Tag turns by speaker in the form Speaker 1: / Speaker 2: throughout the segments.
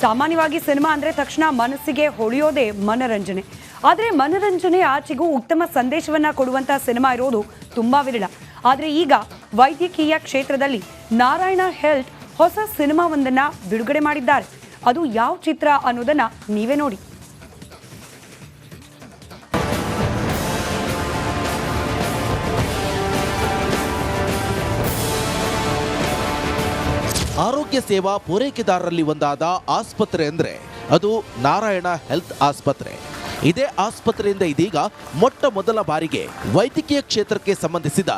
Speaker 1: ಸಾಮಾನ್ಯವಾಗಿ ಸಿನಿಮಾ ಅಂದ್ರೆ ತಕ್ಷಣ ಮನಸ್ಸಿಗೆ ಹೊಳೆಯೋದೇ ಮನರಂಜನೆ. ಆದರೆ ಮನರಂಜನೆ ಆಚೆಗೂ ಉತ್ತಮ ಸಂದೇಶವನ್ನ ಕೊಡುವಂಥ ಸಿನಿಮಾ ಇರೋದು ತುಂಬಾ ವಿರಳ. ಆದರೆ ಈಗ ವೈದ್ಯಕೀಯ ಕ್ಷೇತ್ರದಲ್ಲಿ ನಾರಾಯಣ ಹೆಲ್ತ್ ಹೊಸ ಸಿನಿಮಾವೊಂದನ್ನು ಬಿಡುಗಡೆ ಮಾಡಿದ್ದಾರೆ. ಅದು ಯಾವ ಚಿತ್ರ ಅನ್ನೋದನ್ನ ನೀವೇ ನೋಡಿ.
Speaker 2: ಆರೋಗ್ಯ ಸೇವಾ ಪೂರೈಕೆದಾರರಲ್ಲಿ ಒಂದಾದ ಆಸ್ಪತ್ರೆ ಅಂದ್ರೆ ಅದು ನಾರಾಯಣ ಹೆಲ್ತ್ ಆಸ್ಪತ್ರೆ. ಇದೇ ಆಸ್ಪತ್ರೆಯಿಂದ ಇದೀಗ ಮೊಟ್ಟ ಮೊದಲ ಬಾರಿಗೆ ವೈದ್ಯಕೀಯ ಕ್ಷೇತ್ರಕ್ಕೆ ಸಂಬಂಧಿಸಿದ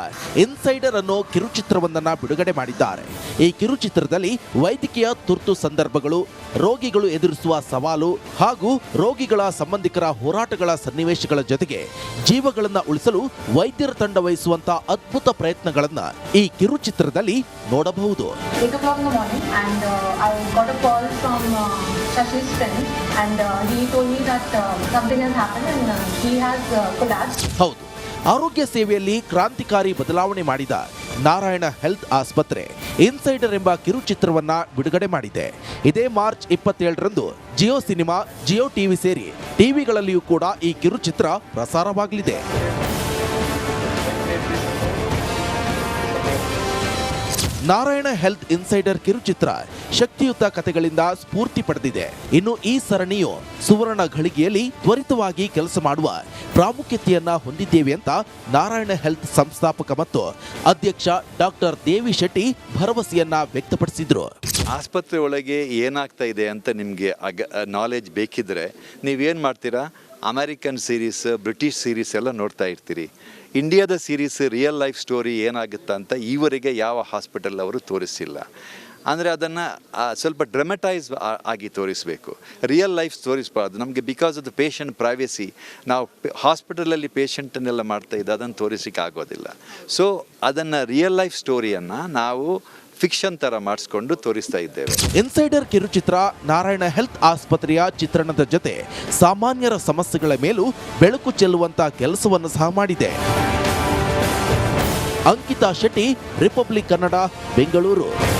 Speaker 2: ಇನ್ಸೈಡರ್ ಅನ್ನೋ ಕಿರುಚಿತ್ರವೊಂದನ್ನು ಬಿಡುಗಡೆ ಮಾಡಿದ್ದಾರೆ. ಈ ಕಿರುಚಿತ್ರದಲ್ಲಿ ವೈದ್ಯಕೀಯ ತುರ್ತು ಸಂದರ್ಭಗಳು, ರೋಗಿಗಳು ಎದುರಿಸುವ ಸವಾಲು ಹಾಗೂ ರೋಗಿಗಳ ಸಂಬಂಧಿಕರ ಹೋರಾಟಗಳ ಸನ್ನಿವೇಶಗಳ ಜೊತೆಗೆ ಜೀವಗಳನ್ನು ಉಳಿಸಲು ವೈದ್ಯರ ತಂಡ ವಹಿಸುವಂತಹ ಅದ್ಭುತ ಪ್ರಯತ್ನಗಳನ್ನು ಈ ಕಿರುಚಿತ್ರದಲ್ಲಿ ನೋಡಬಹುದು. ಹೌದು. ಆರೋಗ್ಯ ಸೇವೆಯಲ್ಲಿ ಕ್ರಾಂತಿಕಾರಿ ಬದಲಾವಣೆ ಮಾಡಿದ ನಾರಾಯಣ ಹೆಲ್ತ್ ಆಸ್ಪತ್ರೆ ಇನ್ಸೈಡರ್ ಎಂಬ ಕಿರುಚಿತ್ರವನ್ನ ಬಿಡುಗಡೆ ಮಾಡಿದೆ. ಇದೇ ಮಾರ್ಚ್ ಇಪ್ಪತ್ತೇಳರಂದು ಜಿಯೋ ಸಿನಿಮಾ, ಜಿಯೋ ಟಿವಿ ಸೇರಿ ಟಿವಿಗಳಲ್ಲಿಯೂ ಕೂಡ ಈ ಕಿರುಚಿತ್ರ ಪ್ರಸಾರವಾಗಲಿದೆ. ನಾರಾಯಣ ಹೆಲ್ತ್ ಇನ್ಸೈಡರ್ ಕಿರುಚಿತ್ರ ಶಕ್ತಿಯುತ ಕಥೆಗಳಿಂದ ಸ್ಫೂರ್ತಿ ಪಡೆದಿದೆ. ಇನ್ನು ಈ ಸರಣಿಯು ಸುವರ್ಣ ಘಳಿಗೆಯಲ್ಲಿ ತ್ವರಿತವಾಗಿ ಕೆಲಸ ಮಾಡುವ ಪ್ರಾಮುಖ್ಯತೆಯನ್ನ ಹೊಂದಿದ್ದೇವೆ ಅಂತ ನಾರಾಯಣ ಹೆಲ್ತ್ ಸಂಸ್ಥಾಪಕ ಮತ್ತು ಅಧ್ಯಕ್ಷ ಡಾಕ್ಟರ್ ದೇವಿ ಶೆಟ್ಟಿ ಭರವಸೆಯನ್ನ ವ್ಯಕ್ತಪಡಿಸಿದ್ರು.
Speaker 3: ಆಸ್ಪತ್ರೆ ಒಳಗೆ ಏನಾಗ್ತಾ ಇದೆ ಅಂತ ನಿಮಗೆ ನಾಲೆಜ್ ಬೇಕಿದ್ರೆ ನೀವೇನು ಮಾಡ್ತೀರಾ? ಅಮೆರಿಕನ್ ಸೀರೀಸ್ ಬ್ರಿಟಿಷ್ ಸೀರೀಸ್ ಎಲ್ಲ ನೋಡ್ತಾ ಇರ್ತೀರಿ. ಇಂಡಿಯಾದ ಸೀರೀಸ್ ರಿಯಲ್ ಲೈಫ್ ಸ್ಟೋರಿ ಏನಾಗುತ್ತೆ ಅಂತ ಈವರೆಗೆ ಯಾವ ಹಾಸ್ಪಿಟಲ್ ಅವರು ತೋರಿಸಿಲ್ಲ. ಅಂದರೆ ಅದನ್ನು ಸ್ವಲ್ಪ ಡ್ರಮಟೈಸ್ ಆಗಿ ತೋರಿಸಬೇಕು. ರಿಯಲ್ ಲೈಫ್ ತೋರಿಸ್ಬಾರ್ದು ನಮಗೆ because of the patient privacy ನಾವು ಹಾಸ್ಪಿಟಲಲ್ಲಿ ಪೇಷಂಟನ್ನೆಲ್ಲ ಮಾಡ್ತಾ ಇದ್ದ, ಅದನ್ನು ತೋರಿಸಿಕ್ಕಾಗೋದಿಲ್ಲ ಸೊ ಅದನ್ನು ರಿಯಲ್ ಲೈಫ್ ಸ್ಟೋರಿಯನ್ನು ನಾವು ಫಿಕ್ಷನ್ ಥರ ಮಾಡಿಸ್ಕೊಂಡು ತೋರಿಸ್ತಾ ಇದ್ದೇವೆ.
Speaker 2: ಇನ್ಸೈಡರ್ ಕಿರುಚಿತ್ರ, ನಾರಾಯಣ ಹೆಲ್ತ್ ಆಸ್ಪತ್ರೆಯ ಚಿತ್ರಣದ ಜೊತೆ ಸಾಮಾನ್ಯರ ಸಮಸ್ಯೆಗಳ ಮೇಲೂ ಬೆಳಕು ಚೆಲ್ಲುವಂತ ಕೆಲಸವನ್ನು ಸಹ ಮಾಡಿದೆ. ಅಂಕಿತಾ ಶೆಟ್ಟಿ, ರಿಪಬ್ಲಿಕ್ ಕನ್ನಡ, ಬೆಂಗಳೂರು.